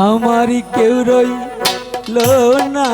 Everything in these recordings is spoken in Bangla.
আমারি কেউ রইল না।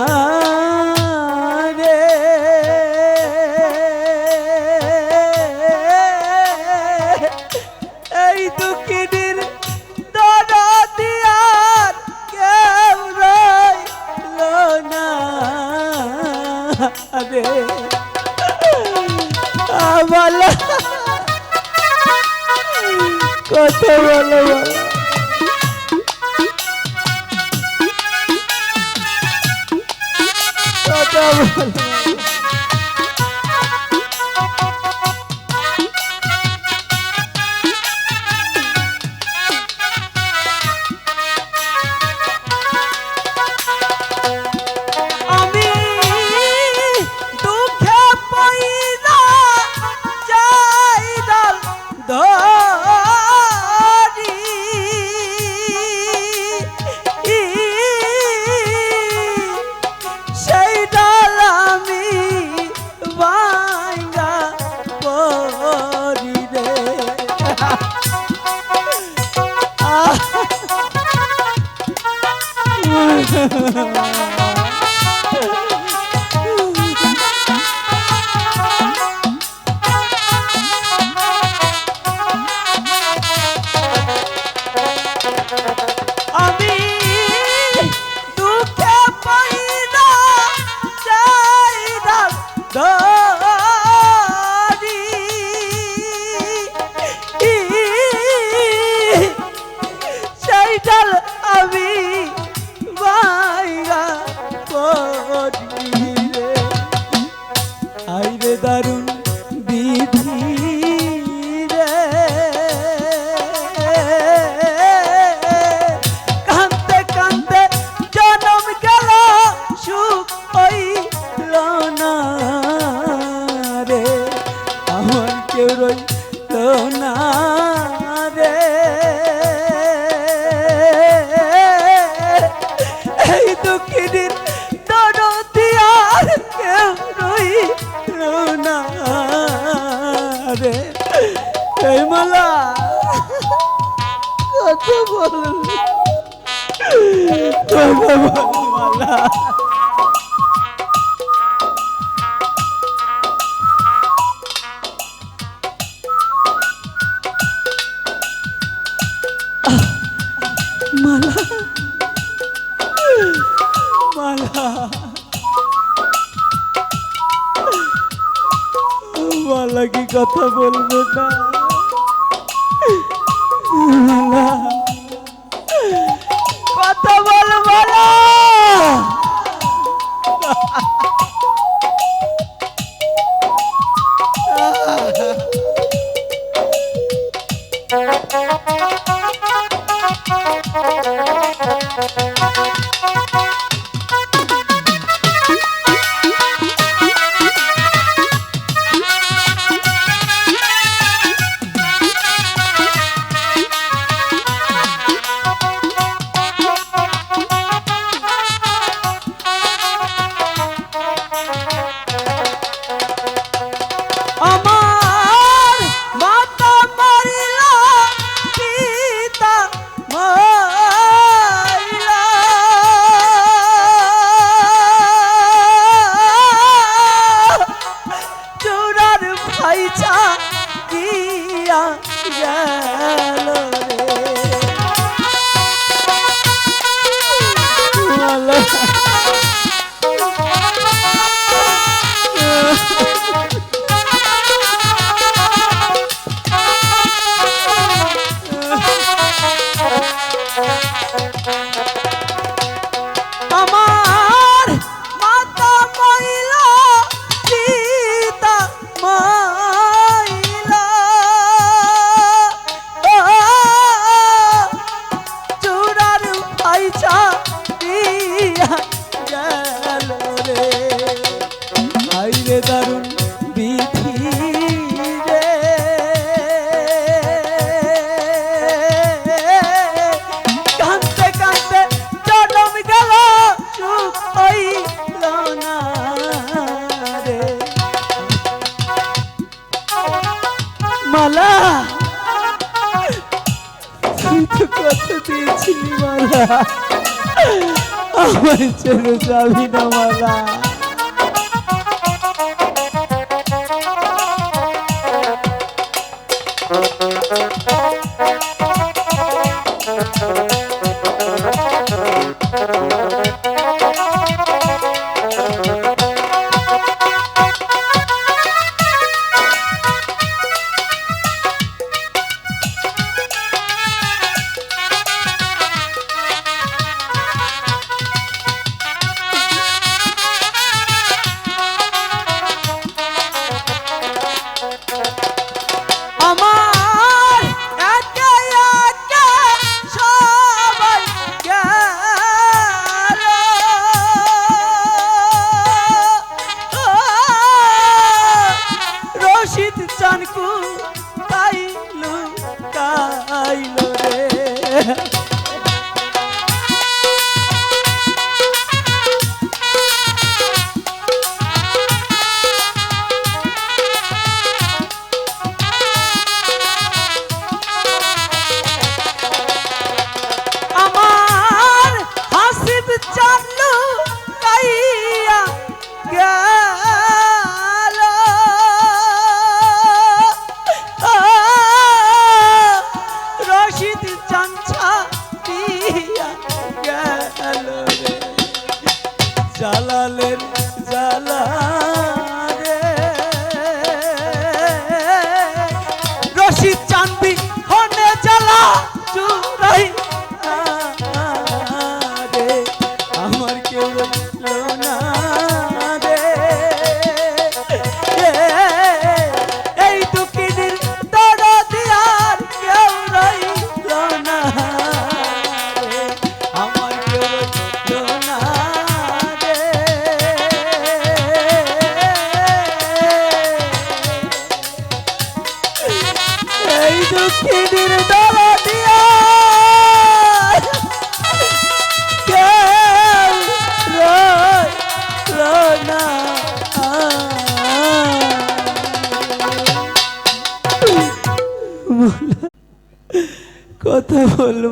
कथा बोल बेटा। আমার ছেলে যাবি না মালা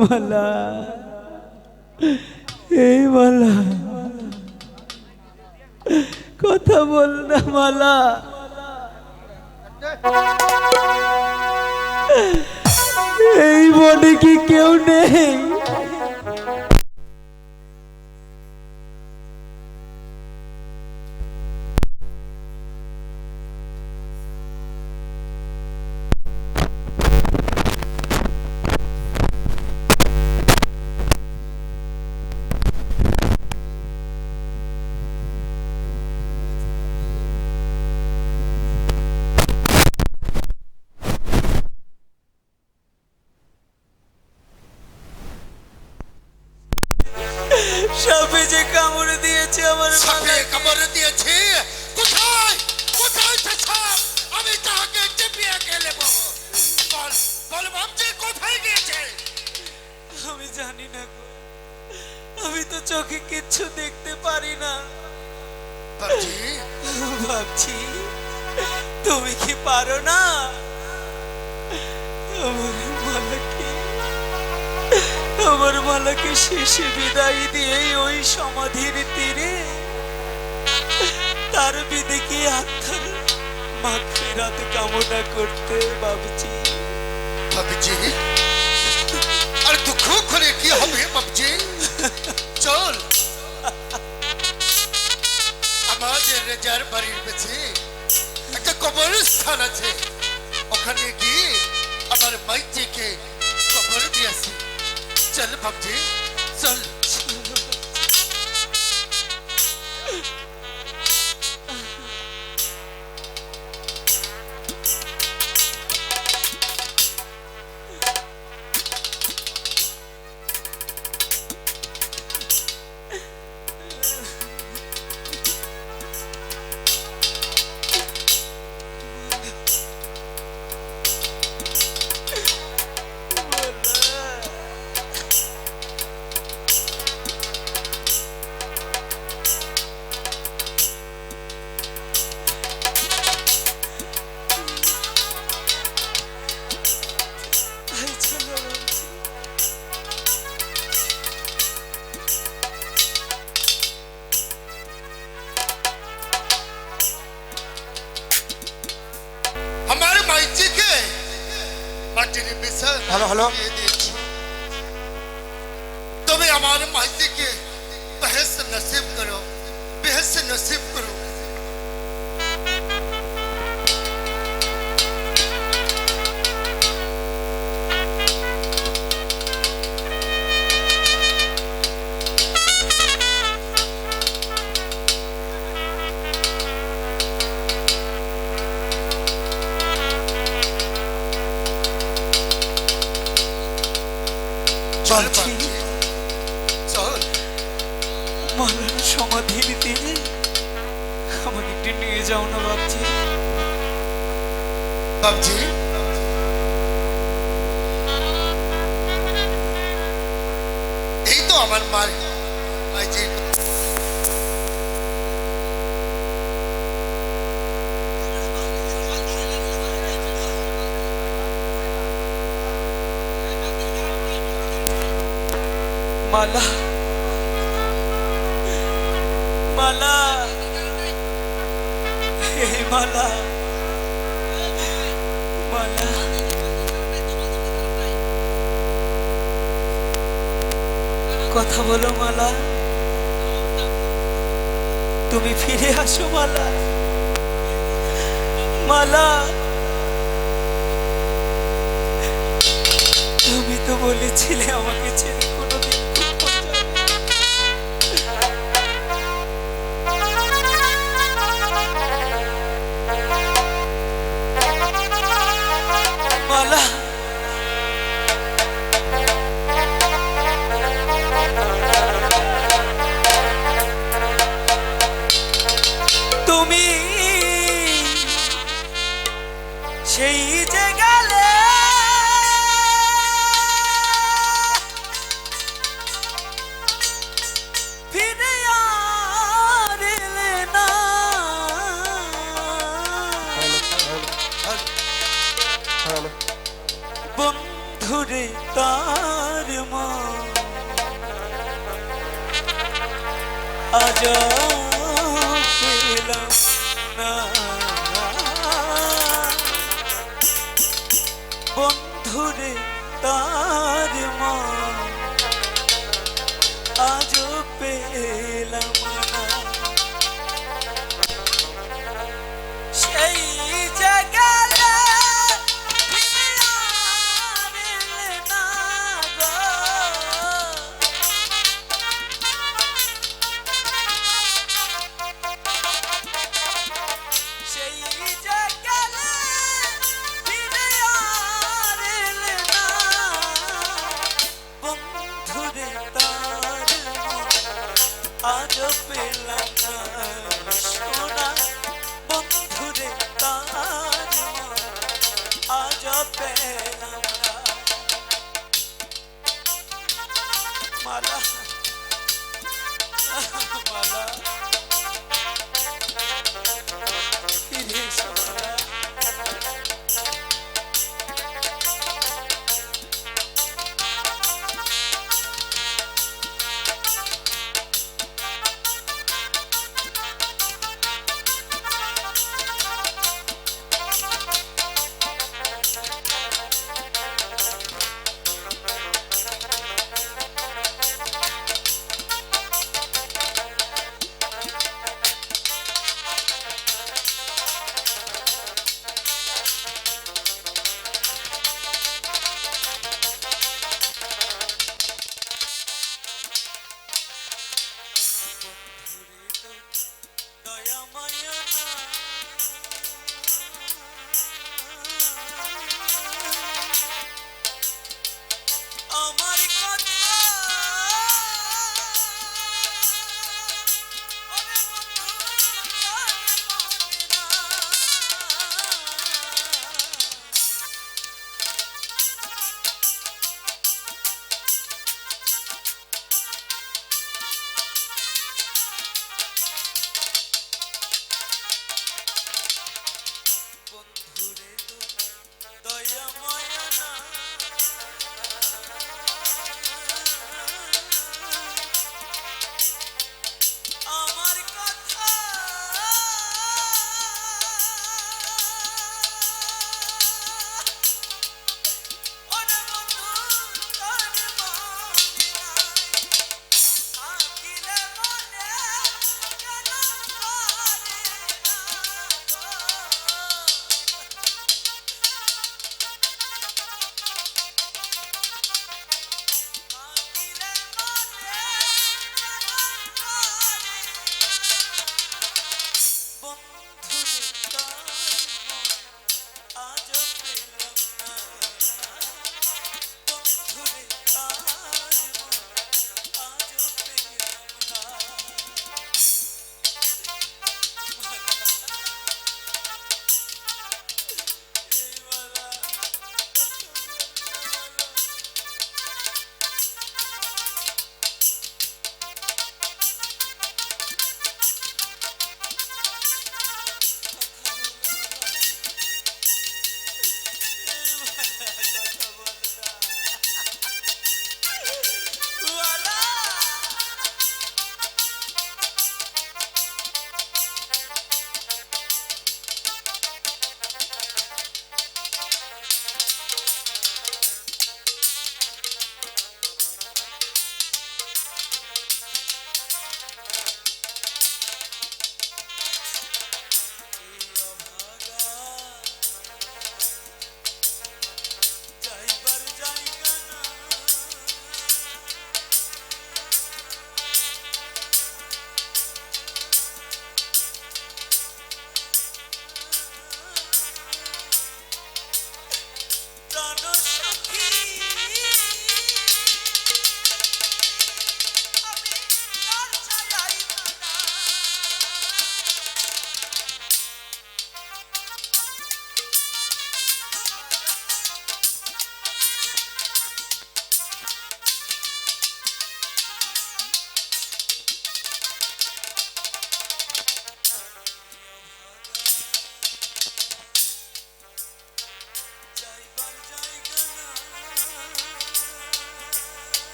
মালা এই মালা কথা বল না মালা এই বনে কি কেউ নেই সাপে যে কামড়ে দিয়েছে আমার সাপে কামড় দিয়েছে। কোথায়? কোথায় সে সাপ? আমি তাহাকে চেপিয়ে গেলে বল। বল ভাবছি কোথায় গিয়েছে? আমি জানি না গো। আমি তো চোখে কিচ্ছু দেখতে পারি না। ভাবছি তুমি কি পারো না? মালাকে আমার মালাকে শেষে বিদায় দিয়ে ওই সমাধির তীরে তার বিদিকে আত্মার মাগফিরাত কামনা করতে ভাবছি ভাবছি আর দুঃখ করে কি হবে ভাবছি চল। আমাদের রেজার বাড়ির পেছে একটা কবরস্থান আছে। ওখানে গিয়ে আমার মাইজিকে চল ভাবছি চল on, everybody. My কথা বলো মালা। তুমি ফিরে আসো মালা। মালা। তুমি তো বলেছিলে আমাকে ছেলে বন্ধুরে তার মা। আজ পেলাম না। বন্ধুরে তার আজ পেলাম